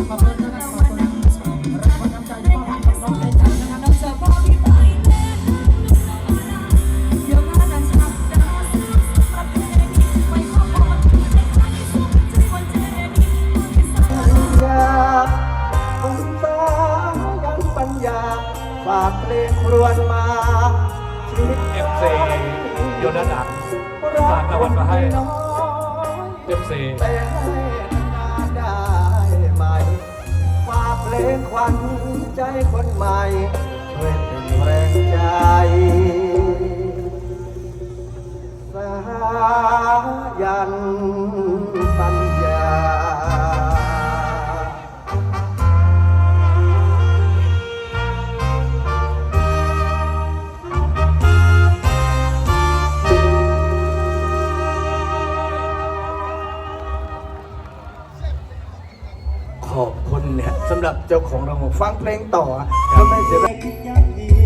ามน้ำใจที่มอบให้กับน้องเต้นนะครับยาคุณตายังปัญญาฝากเพลงรวญมาชีวิตเอฟซีโยนหนักฝากรางวัลมาให้เอฟซี ยันปัญญา ขอบคุณเนี่ยสำหรับเจ้าของเราฟังเพลงต่อก็ไม่เสียดายคิดอย่างดี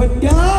put down.